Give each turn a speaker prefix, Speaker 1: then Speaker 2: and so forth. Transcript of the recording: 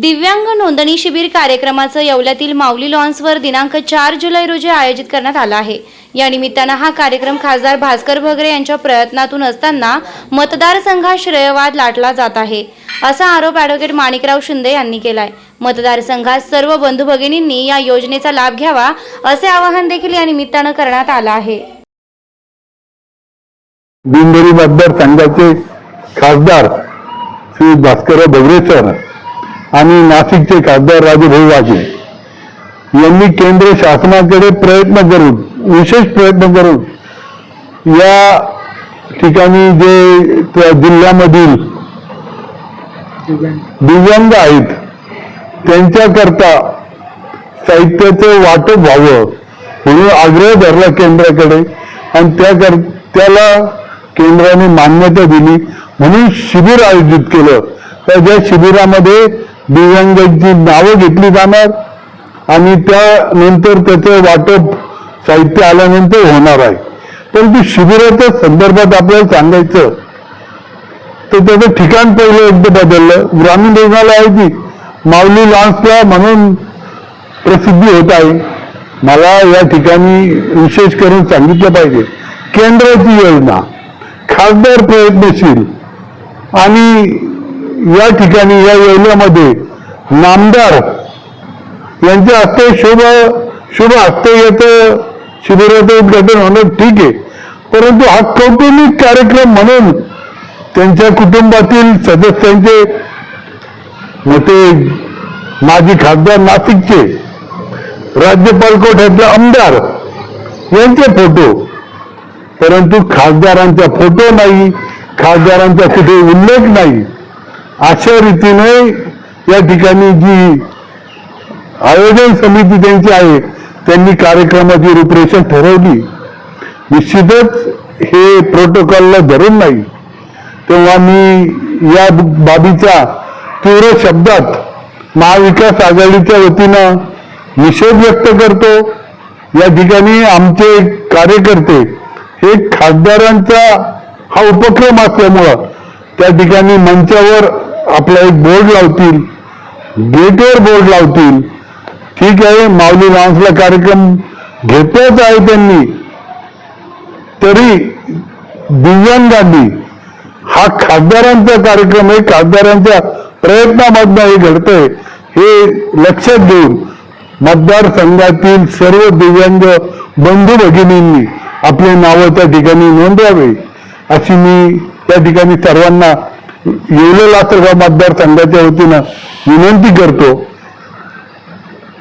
Speaker 1: दिव्यांग नोंदणी शिबिर कार्यक्रमाचं येवल्यातील माऊली लॉन्सवर दिनांक चार जुलै रोजी आयोजित करण्यात आला आहे. या निमित्तानं हा कार्यक्रम खासदार भास्कर भगरे यांच्या प्रयत्नातून असताना मतदारसंघात श्रेयवाद लाटला जात आहे. असा आरोप ॲडव्होकेट माणिकराव शिंदे यांनी केलाय. मतदारसंघात सर्व बंधू भगिनींनी या योजनेचा लाभ घ्यावा असे आवाहन देखील या निमित्तानं करण्यात आलं आहे.
Speaker 2: मतदारसंघाचे खासदार श्री भास्कर भगरे सर आणि नाशिकचे खासदार राजूभाऊ वाजे यांनी केंद्र शासनाकडे प्रयत्न करून विशेष प्रयत्न करून या ठिकाणी जे त्या जिल्ह्यामधील दिव्यांग आहेत त्यांच्याकरता साहित्याचं वाटप व्हावं म्हणून आग्रह धरला केंद्राकडे आणि त्या त्याला केंद्राने मान्यता दिली म्हणून शिबिर आयोजित केलं. तर ज्या शिबिरामध्ये दिव्यांगांची नावं घेतली जाणार आणि त्यानंतर त्याचं वाटप साहित्य आल्यानंतर होणार आहे. परंतु शिबिराच्या संदर्भात आपल्याला सांगायचं तर त्याचं ठिकाण पहिलं एकदा बदललं. ग्रामीण रुग्णालयाची माऊली लान्सला म्हणून प्रसिद्धी होत आहे. मला या ठिकाणी विशेष करून सांगितलं पाहिजे. केंद्राची योजना खासदार प्रयत्नशील आणि या ठिकाणी या योजनेमध्ये नामदार यांच्या हस्ते शुभ शुभ हस्ते याचं शिबिराचं उद्घाटन होणं ठीक आहे. परंतु हा कौटुंबिक कार्यक्रम म्हणून त्यांच्या कुटुंबातील सदस्यांचे मोठे माजी खासदार नाशिकचे राज्यपाल कोठ्यातले आमदार यांचे फोटो. परंतु खासदारांचा फोटो नाही खासदारांचा कुठे उल्लेख नाही. अशा रीतीने या ठिकाणी जी आयोजन समिती त्यांची आहे त्यांनी कार्यक्रमाची रूपरेषा ठरवली. निश्चितच हे प्रोटोकॉलला धरून नाही तेव्हा मी या बाबीचा तीव्र शब्दात महाविकास आघाडीच्या वतीनं निषेध व्यक्त करतो. या ठिकाणी आमचे कार्यकर्ते हे खासदारांचा हा उपक्रम असल्यामुळं त्या ठिकाणी मंचावर आपला एक बोर्ड लावतील. गेटवर बोर्ड लावतील. ठीक आहे माऊली लॉन्सला कार्यक्रम घेतलाच आहे त्यांनी. तरी दिव्यांगांनी हा खासदारांचा कार्यक्रम आहे खासदारांच्या प्रयत्नामधनं हे घडतंय. हे लक्षात घेऊन मतदारसंघातील सर्व दिव्यांग बंधू भगिनींनी आपले नावं त्या ठिकाणी नोंदवावे अशी मी त्या ठिकाणी सर्वांना येवले लासलगाव मतदारसंघाच्या वतीनं विनंती करतो.